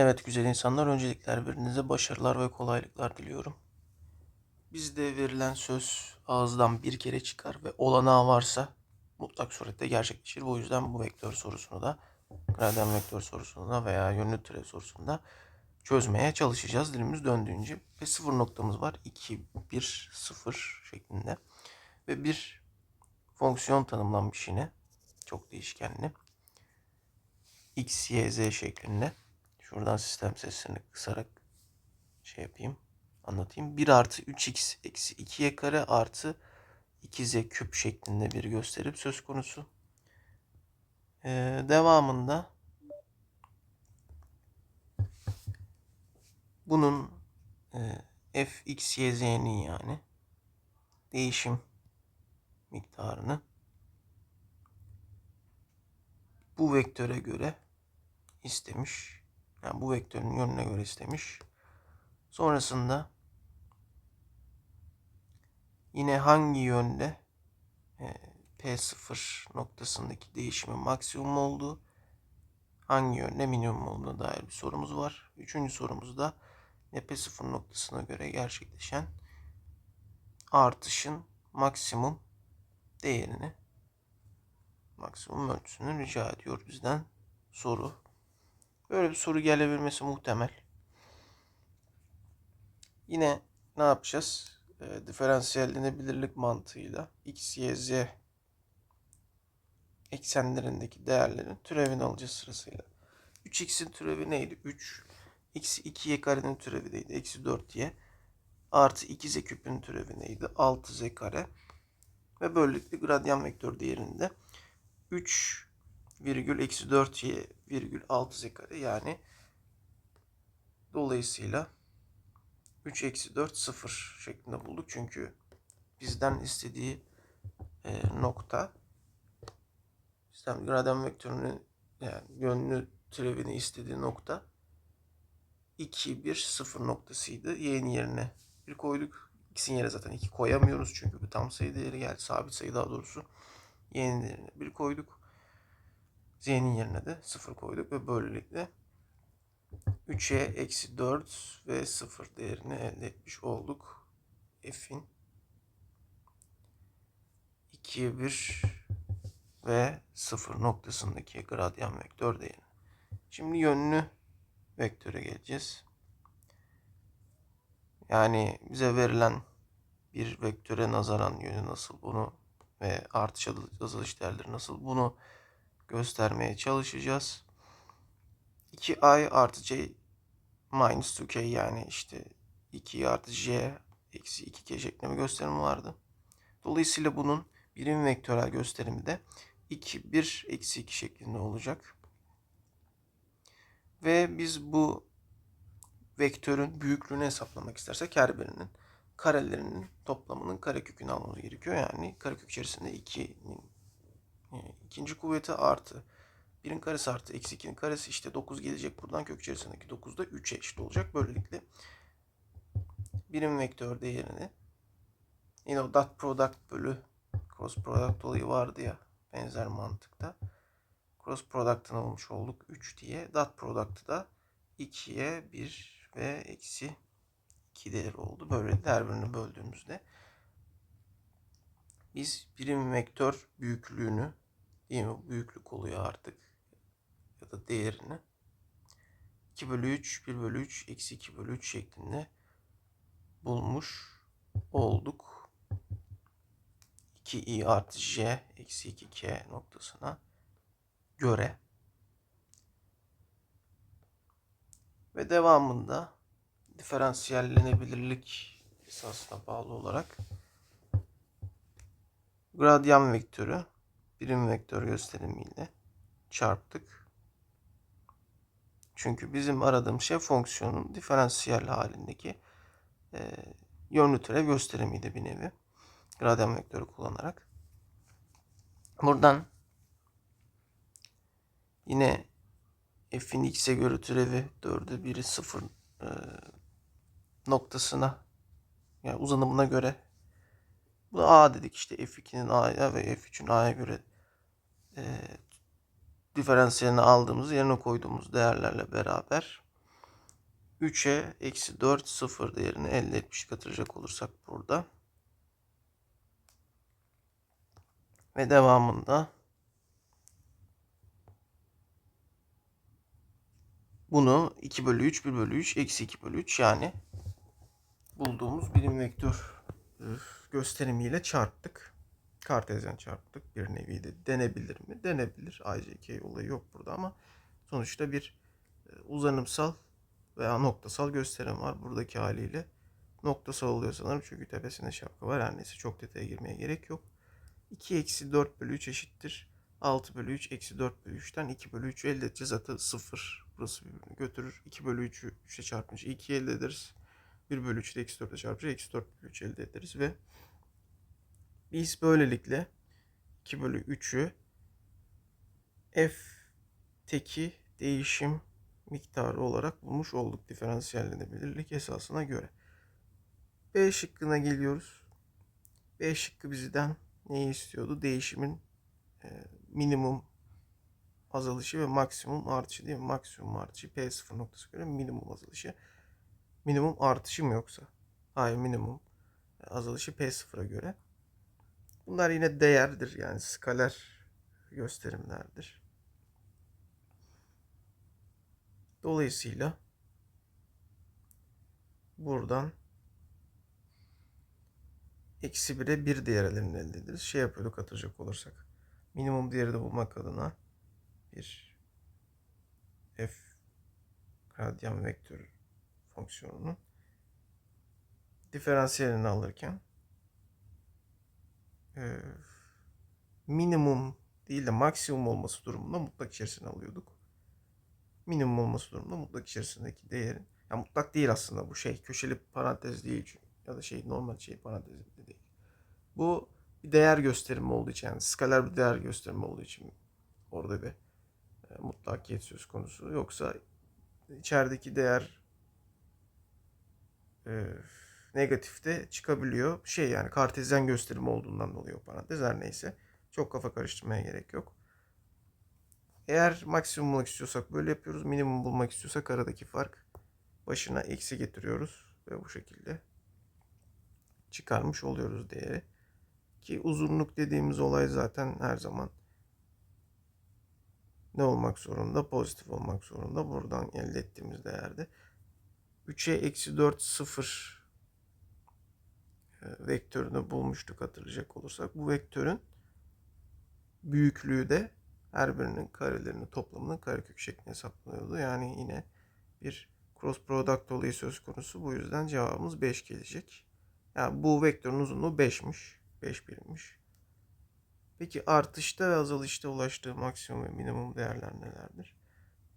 Evet güzel insanlar, öncelikle her birinize başarılar ve kolaylıklar diliyorum. Bizde verilen söz ağızdan bir kere çıkar ve olanağı varsa mutlak surette gerçekleşir. Bu yüzden bu vektör sorusunu da, gradyan vektör sorusunu da veya yönlü türev sorusunu da çözmeye çalışacağız dilimiz döndüğünce. Ve sıfır noktamız var. 2, 1, 0 şeklinde. Ve bir fonksiyon tanımlanmış yine. Çok değişkenli. x, y, z şeklinde. Şuradan sistem sesini kısarak şey yapayım. Anlatayım. 1 artı 3x eksi 2y kare artı 2z küp şeklinde bir gösterip söz konusu. Ee, devamında bunun e, f, x, y, z'nin yani değişim miktarını bu vektöre göre istemiş. Yani bu vektörün yönüne göre istemiş. Sonrasında yine hangi yönde e, P0 noktasındaki değişimin maksimum olduğu, hangi yönde minimum olduğuna dair bir sorumuz var. Üçüncü sorumuzda P0 noktasına göre gerçekleşen artışın maksimum değerini maksimum ölçüsünü rica ediyor bizden soru. Böyle bir soru gelebilmesi muhtemel. Yine ne yapacağız? E, diferansiyellenebilirlik mantığıyla x, y, z eksenlerindeki değerlerin türevini alacağız sırasıyla. 3x'in türevi neydi? 3. x 2y karenin türevi neydi? Eksi 4y. Artı 2z küpün türevi neydi? 6z kare. Ve böylelikle gradyan vektör değerinde 3 virgül eksi 4y virgül 6z kare yani dolayısıyla 3 eksi 4 0 şeklinde bulduk. Çünkü bizden istediği e, nokta bizden gradyan vektörünün yani yönlü türevini istediği nokta 2 1 0 noktasıydı. Y'nin yerine bir koyduk. X'in yerine zaten 2 koyamıyoruz çünkü bu tam sayı değeri geldi. Sabit sayı daha doğrusu. Y'nin yerine bir koyduk. Z'nin yerine de 0 koyduk ve böylelikle 3'e eksi 4 ve 0 değerini elde etmiş olduk. F'in 2'ye 1 ve 0 noktasındaki gradyan vektör değerini. Şimdi yönlü vektöre geleceğiz. Yani bize verilen bir vektöre nazaran yönü nasıl bunu ve artış azalış değerleri nasıl bunu göstermeye çalışacağız. 2i artı c minus 2k yani işte 2 artı j eksi 2k şeklinde bir gösterim vardı. Dolayısıyla bunun birim vektörel gösterimi de 2, 1, eksi 2 şeklinde olacak. Ve biz bu vektörün büyüklüğünü hesaplamak istersek her birinin karelerinin toplamının karekökünü almamız gerekiyor. Yani karekök içerisinde 2'nin ikinci kuvveti artı 1'in karesi artı eksi 2'nin karesi işte 9 gelecek buradan kök içerisindeki 9 da 3'e eşit olacak. Böylelikle birim vektör değerini yine o dot product bölü cross product olayı vardı ya benzer mantıkta. Cross product'ını olmuş olduk 3 diye. Dot product'ı da 2'ye 1 ve eksi 2 değeri oldu. Böyle her birini böldüğümüzde biz birim vektör büyüklüğünü değil mi? Büyüklük oluyor artık. Ya da değerini 2 bölü 3, 1 bölü 3, eksi 2 bölü 3 şeklinde bulmuş olduk. 2i artı j eksi 2k noktasına göre. Ve devamında diferansiyellenebilirlik esasına bağlı olarak gradyan vektörü birim vektör gösterimiyle çarptık. Çünkü bizim aradığımız şey fonksiyonun diferansiyel halindeki e, yönlü türev gösterimiydi bir nevi. Gradyan vektörü kullanarak. Buradan yine f'in x'e göre türevi 4'e 1'i 0 e, noktasına yani uzanımına göre bu a dedik işte f2'nin a'ya ve f3'ün a'ya göre e, diferansiyelini aldığımız yerine koyduğumuz değerlerle beraber 3'e eksi 4 sıfır değerini elde etmiş katılacak olursak burada. Ve devamında bunu 2 bölü 3, 1 bölü 3, eksi 2 bölü 3 yani bulduğumuz birim vektör gösterimiyle çarptık. Kartezyen çarptık. Bir nevi de denebilir mi? Denebilir. IJK olayı yok burada ama sonuçta bir e, uzanımsal veya noktasal gösterim var. Buradaki haliyle noktasal oluyor sanırım. Çünkü tepesinde şapka var. Her neyse çok detaya girmeye gerek yok. 2 eksi 4 bölü 3 eşittir. 6 bölü 3 eksi 4 bölü 3'ten 2 bölü 3'ü elde edeceğiz. Zaten 0. Burası birbirini götürür. 2 bölü 3'ü 3'e çarpınca 2 elde ederiz. 1 bölü 3'ü de eksi 4'e çarpınca eksi 4 bölü 3 elde ederiz. Ve biz böylelikle 2 bölü 3'ü f teki değişim miktarı olarak bulmuş olduk diferansiyellenebilirlik esasına göre. B şıkkına geliyoruz. B şıkkı bizden neyi istiyordu? Değişimin e, minimum azalışı ve maksimum artışı değil mi? Maksimum artışı P0 noktası göre minimum azalışı. Minimum artışı mı yoksa? Hayır minimum azalışı P0'a göre. Bunlar yine değerdir yani skaler gösterimlerdir. Dolayısıyla buradan eksi 1'e 1 değerlerini elde ederiz. Şey yapıyorduk hatırlayacak olursak. Minimum değeri de bulmak adına bir f radyan vektör fonksiyonunun diferansiyelini alırken e, minimum değil de maksimum olması durumunda mutlak içerisine alıyorduk. Minimum olması durumunda mutlak içerisindeki değerin ya mutlak değil aslında bu şey köşeli parantez değil çünkü ya da şey normal şey parantezinde değil. Bu bir değer gösterimi olduğu için yani skaler bir değer gösterimi olduğu için orada bir e, mutlakiyet söz konusu. Yoksa içerideki değer e, negatifte çıkabiliyor. Şey yani kartezyen gösterimi olduğundan dolayı o parantez her neyse. Çok kafa karıştırmaya gerek yok. Eğer maksimum bulmak istiyorsak böyle yapıyoruz. Minimum bulmak istiyorsak aradaki fark başına eksi getiriyoruz. Ve bu şekilde çıkarmış oluyoruz değeri. Ki uzunluk dediğimiz olay zaten her zaman ne olmak zorunda? Pozitif olmak zorunda. Buradan elde ettiğimiz değerde 3'e eksi 4 0 e, vektörünü bulmuştuk hatırlayacak olursak. Bu vektörün büyüklüğü de her birinin karelerinin toplamının karekök şeklinde hesaplanıyordu. Yani yine bir cross product olayı söz konusu. Bu yüzden cevabımız 5 gelecek. Yani bu vektörün uzunluğu 5'miş. 5 birimmiş. Peki artışta ve azalışta ulaştığı maksimum ve minimum değerler nelerdir?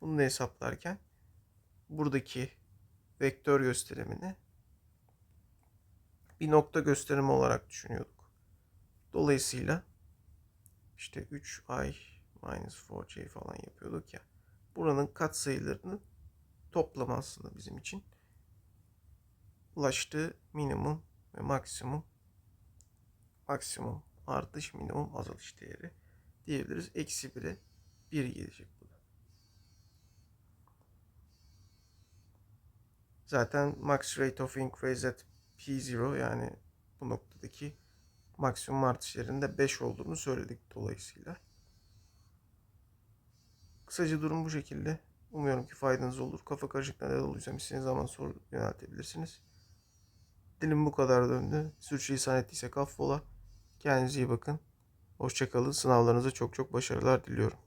Bunu da hesaplarken buradaki vektör gösterimini bir nokta gösterimi olarak düşünüyorduk. Dolayısıyla işte 3i minus 4j falan yapıyorduk ya. Buranın katsayılarının toplamı aslında bizim için ulaştığı minimum ve maksimum maksimum artış minimum azalış değeri diyebiliriz. Eksi 1'e 1 gelecek bu da. Zaten max rate of increase at P0 yani bu noktadaki maksimum artışlarında 5 olduğunu söyledik dolayısıyla. Kısaca durum bu şekilde. Umuyorum ki faydanız olur. Kafa karışıklığı neden oluyorsam istediğiniz zaman soru yöneltebilirsiniz. Dilim bu kadar döndü. Sürçülisan ettiysek affola. Kendinize iyi bakın. Hoşçakalın. Sınavlarınıza çok çok başarılar diliyorum.